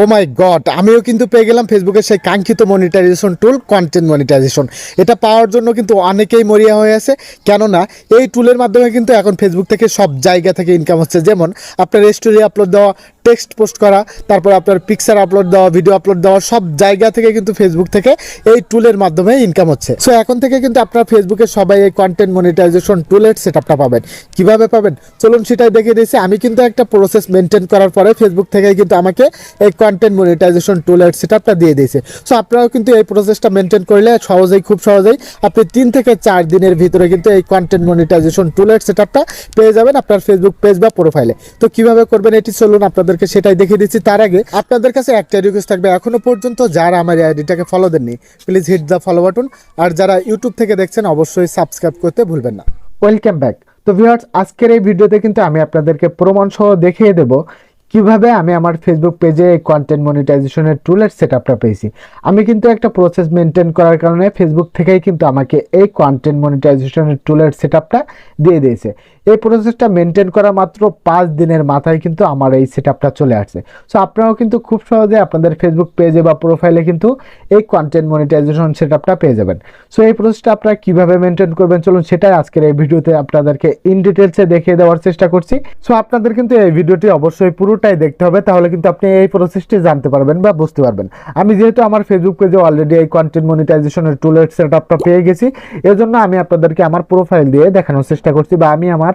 ও মাই god আমিও কিন্তু পেয়ে গেলাম ফেসবুকের সেই কাঙ্ক্ষিত মনিটাইজেশন টুল কন্টেন্ট মনিটাইজেশন এটা পাওয়ার জন্য কিন্তু অনেকেই মরিয়া হয়ে আছে। কেননা, এই টুলের মাধ্যমে কিন্তু এখন ফেসবুক থেকে সব জায়গা থেকে ইনকাম হচ্ছে। যেমন, আপনার স্টোরি আপলোড দেওয়া টেক্সট পোস্ট করা, তারপর আপনার পিকচার আপলোড দেওয়া ভিডিও আপলোড দেওয়া, সব জায়গা থেকে কিন্তু ফেসবুক থেকে এই টুলের মাধ্যমে ইনকাম হচ্ছে। সো এখন থেকে কিন্তু আপনার ফেসবুকে সবাই এই কন্টেন্ট মনিটাইজেশন টুলের সেটআপটা পাবেন। কীভাবে পাবেন? চলুন সেটাই দেখিয়ে দিয়েছি। আমি কিন্তু একটা প্রসেস মেনটেন করার পরে ফেসবুক থেকে কিন্তু আমাকে এই কন্টেন্ট মনিটাইজেশন টুলের সেটআপটা দিয়ে দিয়েছে। সো আপনারাও কিন্তু এই প্রসেসটা মেনটেন করলে সহজেই, খুব সহজেই আপনি তিন থেকে চার দিনের ভিতরে কিন্তু এই কন্টেন্ট মনিটাইজেশন টুলের সেটআপটা পেয়ে যাবেন আপনার ফেসবুক পেজ বা প্রোফাইলে তো কীভাবে করবেন এটি চলুন আপনাদেরকে সেটাই দেখিয়ে দিচ্ছি। তার আগে আপনাদের কাছে একটা রিকোয়েস্ট থাকবে। এখনও পর্যন্ত যারা আমার আইডিটাকে ফলো দেননি please hit the follow button আর যারা ইউটিউব থেকে দেখছেন, অবশ্যই সাবস্ক্রাইব করতে ভুলবেন না। ওয়েলকাম ব্যাক তো ভিউয়ার্স আজকের এই ভিডিওতে কিন্তু আমি আপনাদেরকে প্রমাণ সহ দেখিয়ে দেব কীভাবে আমি আমার ফেসবুক পেজে কন্টেন্ট মনিটাইজেশনের টুলের সেটআপটা পেয়েছি। আমি কিন্তু একটা প্রসেস মেনটেন করার কারণে ফেসবুক থেকেই কিন্তু আমাকে এই কন্টেন্ট মনিটাইজেশনের টুলের সেটআপটা দিয়ে দিয়েছে। এই প্রসেসটা মেনটেন করা মাত্র পাঁচ দিনের মাথায় কিন্তু আমার এই সেটআপটা চলে আসছে। সো আপনারাও কিন্তু খুব সহজে আপনাদের ফেসবুক পেজে বা প্রোফাইলে কিন্তু এই কন্টেন্ট মনিটাইজেশন সেটআপটা পেয়ে যাবেন। সো এই প্রসেসটা আপনারা কীভাবে মেনটেন করবেন? চলুন সেটাই আজকের এই ভিডিওতে আপনাদেরকে ইন ডিটেলসে দেখিয়ে দেওয়ার চেষ্টা করছি। সো আপনাদের কিন্তু এই ভিডিওটি অবশ্যই পুরোটাই দেখতে হবে, তাহলে কিন্তু আপনি এই প্রসেসটি জানতে পারবেন বা বুঝতে পারবেন। আমি যেহেতু আমার ফেসবুক পেজে অলরেডি এই কন্টেন্ট মনিটাইজেশনের টুলের সেটআপটা পেয়ে গেছি, এজন্য আমি আপনাদেরকে আমার প্রোফাইল দিয়ে দেখানোর চেষ্টা করছি বা আমি আমার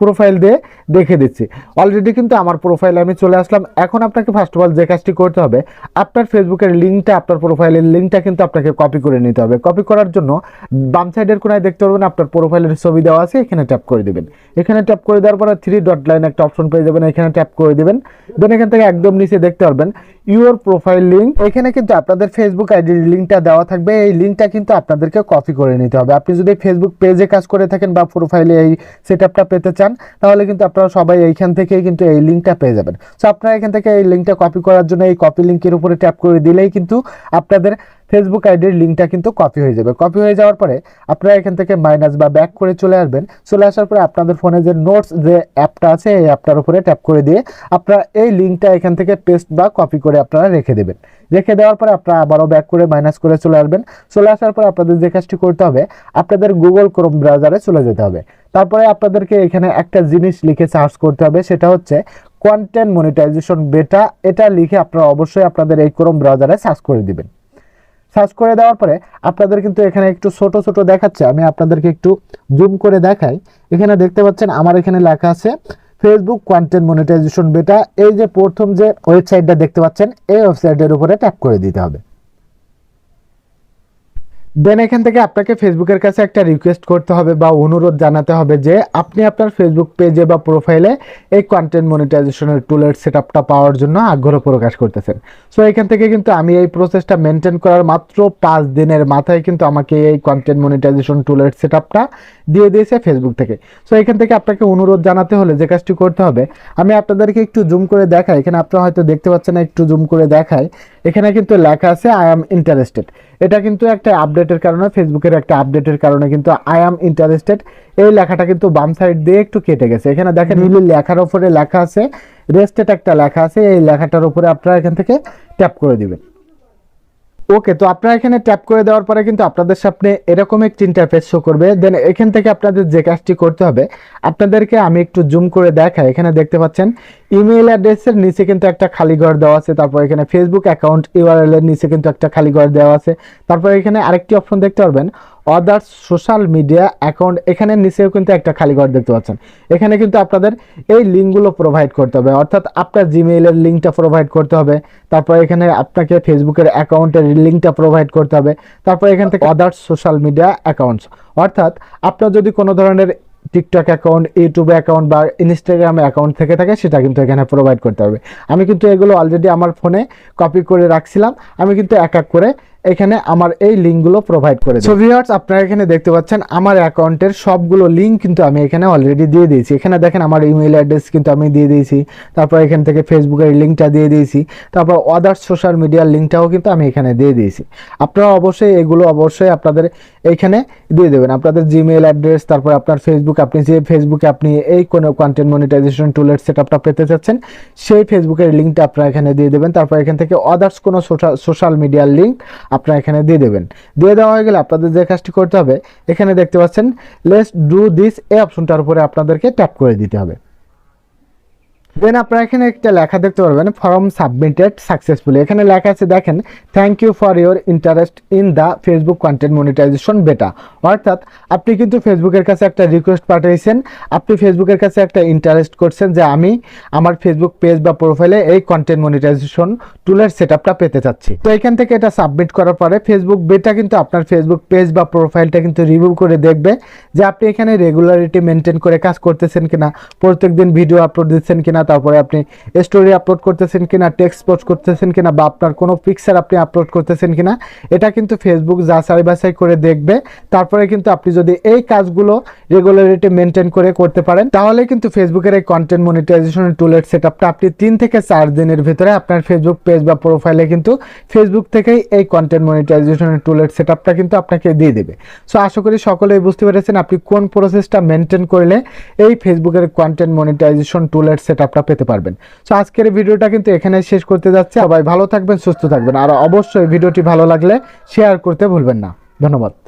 প্রোফাইল দিয়ে দেখে দিচ্ছি। অলরেডি কিন্তু আমার প্রোফাইলে আমি চলে আসলাম। এখন আপনাকে ফার্স্ট অফ অল যে কাজটি করতে হবে, আপনার ফেসবুকের লিঙ্কটা আপনার প্রোফাইলের লিঙ্কটা কিন্তু আপনাকে কপি করে নিতে হবে। কপি করার জন্য বাম সাইডের কোনায় দেখতে পারবেন, আপনার প্রোফাইলের ছবি দেওয়া আছে, এখানে ট্যাপ করে দিবেন। এখানে ট্যাপ করে দেওয়ার পরে থ্রি ডট লাইন একটা অপশন পেয়ে যাবেন, এখানে ট্যাপ করে দেবেন। দেন এখান থেকে একদম নিচে দেখতে পারবেন ইউর প্রোফাইল লিঙ্ক এখানে কিন্তু আপনাদের ফেসবুক আইডির লিঙ্কটা দেওয়া থাকবে। এই লিঙ্কটা কিন্তু আপনাদেরকে কপি করে নিতে হবে। আপনি যদি ফেসবুক পেজে কাজ করে থাকেন বা প্রোফাইলে এই সেটআপটা পেতে চান তাহলে কিন্তু আপনারা সবাই এইখান থেকেই কিন্তু এই লিঙ্কটা পেয়ে যাবেন। সো আপনারা এখান থেকে এই লিঙ্কটা কপি করার জন্য এই কপি লিঙ্কের উপরে ট্যাপ করে দিলেই কিন্তু আপনাদের ফেসবুক আইডির লিঙ্কটা কিন্তু কপি হয়ে যাবে। কপি হয়ে যাওয়ার পরে আপনারা এখান থেকে মাইনাস বা ব্যাক করে চলে আসবেন। চলে আসার পরে আপনাদের ফোনে যে নোটস যে অ্যাপটা আছে, এই অ্যাপটার উপরে ট্যাপ করে দিয়ে আপনারা এই লিঙ্কটা এখান থেকে পেস্ট বা কপি করে আপনারা রেখে দেবেন। রেখে দেওয়ার পরে আপনারা আবারও ব্যাক করে মাইনাস করে চলে আসবেন। চলে আসার পর আপনাদের যে কাজটি করতে হবে, আপনাদের গুগল ক্রোম ব্রাউজারে চলে যেতে হবে। তারপরে আপনাদেরকে এখানে একটা জিনিস লিখে সার্চ করতে হবে, সেটা হচ্ছে কন্টেন্ট মনিটাইজেশন বেটা এটা লিখে আপনারা অবশ্যই আপনাদের এই ক্রোম ব্রাউজারে সার্চ করে দিবেন। সার্চ করে দেওয়ার পরে আপনাদের কিন্তু এখানে একটু ছোট ছোট দেখাচ্ছে। আমি আপনাদেরকে একটু জুম করে দেখাই। এখানে দেখতে পাচ্ছেন আমার এখানে লেখা আছে ফেসবুক কন্টেন্ট মনিটাইজেশন বেটা এই যে প্রথম যে ওয়েবসাইটটা দেখতে পাচ্ছেন, এই ওয়েবসাইটের উপরে ট্যাপ করে দিতে হবে। দেন এখান থেকে আপনাকে ফেসবুকের কাছে একটা রিকোয়েস্ট করতে হবে বা অনুরোধ জানাতে হবে যে, আপনি আপনার ফেসবুক পেজে বা প্রোফাইলে এই কন্টেন্ট মনিটাইজেশনের টুলের সেটআপটা পাওয়ার জন্য আগ্রহ প্রকাশ করতেছেন। সো এখান থেকে কিন্তু আমি এই প্রসেসটা মেনটেন করার মাত্র পাঁচ দিনের মাথায় কিন্তু আমাকে এই কন্টেন্ট মনিটাইজেশন টুলের সেটআপটা দিয়ে দিয়েছে ফেসবুক থেকে। সো এখান থেকে আপনাকে অনুরোধ জানাতে হলে যে কাজটি করতে হবে, আমি আপনাদেরকে একটু জুম করে দেখাই। এখানে আপনারা হয়তো দেখতে পাচ্ছেন, একটু জুম করে দেখাই। এখানে কিন্তু লেখা আছে আই অ্যাম ইন্টারেস্টেড এটা কিন্তু একটা আপডেটের কারণে ফেসবুকের একটা আপডেটের কারণে কিন্তু আই অ্যাম ইন্টারেস্টেড এই লেখাটা কিন্তু বাম সাইড দিয়ে একটু কেটে গেছে। এখানে দেখেন নীল লেখার উপরে লেখা আছে রেস্টেড একটা লেখা আছে এই লেখাটার উপরে আপনারা এখান থেকে ট্যাপ করে দিবেন। ওকে তো আপনারা এখানে ট্যাপ করে দেওয়ার পরে কিন্তু আপনাদের সামনে এরকম একটি ইন্টারফেস শো করবে। দেন এখান থেকে আপনাদের যে কাজটি করতে হবে আপনাদেরকে আমি একটু জুম করে দেখাই। এখানে দেখতে পাচ্ছেন ইমেল অ্যাড্রেসের নিচে কিন্তু একটা খালি ঘর দেওয়া আছে, তারপর এখানে ফেসবুক অ্যাকাউন্ট ইউআরএল এর নিচে কিন্তু একটা খালি ঘর দেওয়া আছে। তারপর এখানে আরেকটি অপশন দেখতে পারবেন অদার্স সোশ্যাল মিডিয়া অ্যাকাউন্ট এখানে নিচেও কিন্তু একটা খালি ঘর দেখতে পাচ্ছেন। এখানে কিন্তু আপনাদের এই লিঙ্কগুলো প্রোভাইড করতে হবে, অর্থাৎ আপনার জিমেইলের লিঙ্কটা প্রোভাইড করতে হবে, তারপর এখানে আপনাকে ফেসবুকের অ্যাকাউন্টের লিঙ্কটা প্রোভাইড করতে হবে, তারপর এখান থেকে অদার্স সোশ্যাল মিডিয়া অ্যাকাউন্টস অর্থাৎ আপনার যদি কোনো ধরনের টিকটক অ্যাকাউন্ট ইউটিউব অ্যাকাউন্ট বা ইনস্টাগ্রাম অ্যাকাউন্ট থেকে থাকে, সেটা কিন্তু এখানে প্রোভাইড করতে হবে। আমি কিন্তু এগুলো অলরেডি আমার ফোনে কপি করে রাখছিলাম। আমি কিন্তু এক এক করে এখানে আমার এই লিঙ্কগুলো প্রোভাইড করে সো ভিউয়ার্স আপনারা এখানে দেখতে পাচ্ছেন, আমার অ্যাকাউন্টের সবগুলো লিঙ্ক কিন্তু আমি এখানে অলরেডি দিয়ে দিয়েছি। এখানে দেখেন আমার ইমেল অ্যাড্রেস কিন্তু আমি দিয়ে দিয়েছি, তারপর এখান থেকে ফেসবুকের লিঙ্কটা দিয়ে দিয়েছি, তারপর আদার্স সোশ্যাল মিডিয়ার লিঙ্কটাও কিন্তু আমি এখানে দিয়ে দিয়েছি। আপনারা অবশ্যই এগুলো অবশ্যই আপনাদের এইখানে দিয়ে দেবেন। আপনাদের জিমেল অ্যাড্রেস তারপর আপনার ফেসবুক আপনি যে ফেসবুকে আপনি এই কোনো কন্টেন্ট মনিটাইজেশন টুলের সেটআপটা পেতে চাচ্ছেন, সেই ফেসবুকের লিঙ্কটা আপনারা এখানে দিয়ে দেবেন। তারপর এখান থেকে আদার্স কোনো সোশ্যাল মিডিয়ার লিঙ্ক আপনারা এখানে দিয়ে দেবেন। দিয়ে দেওয়া হয়ে গেলে আপনাদের যে কাজটি করতে হবে, এখানে দেখতে পাচ্ছেন লেস ডু দিস এই অপশনটার উপরে আপনাদেরকে ট্যাপ করে দিতে হবে। দেন আপনারা এখানে একটা লেখা দেখতে পারবেন ফর্ম সাবমিটেড সাকসেসফুলি এখানে লেখা আছে, দেখেন thank you for your interest in the Facebook content monetization beta অর্থাৎ আপনি কিন্তু ফেসবুকের কাছে একটা রিকোয়েস্ট পাঠিয়েছেন, আপনি ফেসবুকের কাছে একটা ইন্টারেস্ট করছেন যে আমি আমার ফেসবুক পেজ বা প্রোফাইলে এই কন্টেন্ট মনিটাইজেশন টুলের সেট পেতে চাচ্ছি। তো এখান থেকে এটা সাবমিট করার পরে ফেসবুক বেটা কিন্তু আপনার ফেসবুক পেজ বা প্রোফাইলটা কিন্তু রিভিউ করে দেখবে যে আপনি এখানে রেগুলারিটি মেনটেন করে কাজ করতেছেন কিনা, প্রত্যেকদিন ভিডিও আপলোড দিচ্ছেন কিনা তারপরে আপনি স্টোরি আপলোড করতেছেন কিনা টেক্সট পোস্ট করতেছেন কিনা বা আপনার কোনো পিকচার আপনি আপলোড করতেছেন কিনা, এটা কিন্তু ফেসবুক যাচাই বাছাই করে দেখবে। তারপরে কিন্তু আপনি যদি এই কাজগুলো রেগুলারিটি মেনটেন করে করতে পারেন, তাহলে কিন্তু ফেসবুকের এই কন্টেন্ট মনিটাইজেশন টুলের সেট আপটা আপনি তিন থেকে চার দিনের ভিতরে আপনার ফেসবুক পেজ বা প্রোফাইলে কিন্তু ফেসবুক থেকেই এই কন্টেন্ট মনিটাইজেশন টুলের সেট আপটা কিন্তু আপনাকে দিয়ে দেবে। সো আশা করি সকলেই বুঝতে পেরেছেন আপনি কোন প্রসেসটা মেনটেন করলে এই ফেসবুকের কন্টেন্ট মনিটাইজেশন টুলের সেট পেতে পারবেন। সো আজকের ভিডিওটা কিন্তু এখানে শেষ করতে যাচ্ছে। সবাই ভালো থাকবেন, সুস্থ থাকবেন। আর অবশ্যই ভিডিওটি ভালো লাগলে শেয়ার করতে ভুলবেন না। ধন্যবাদ।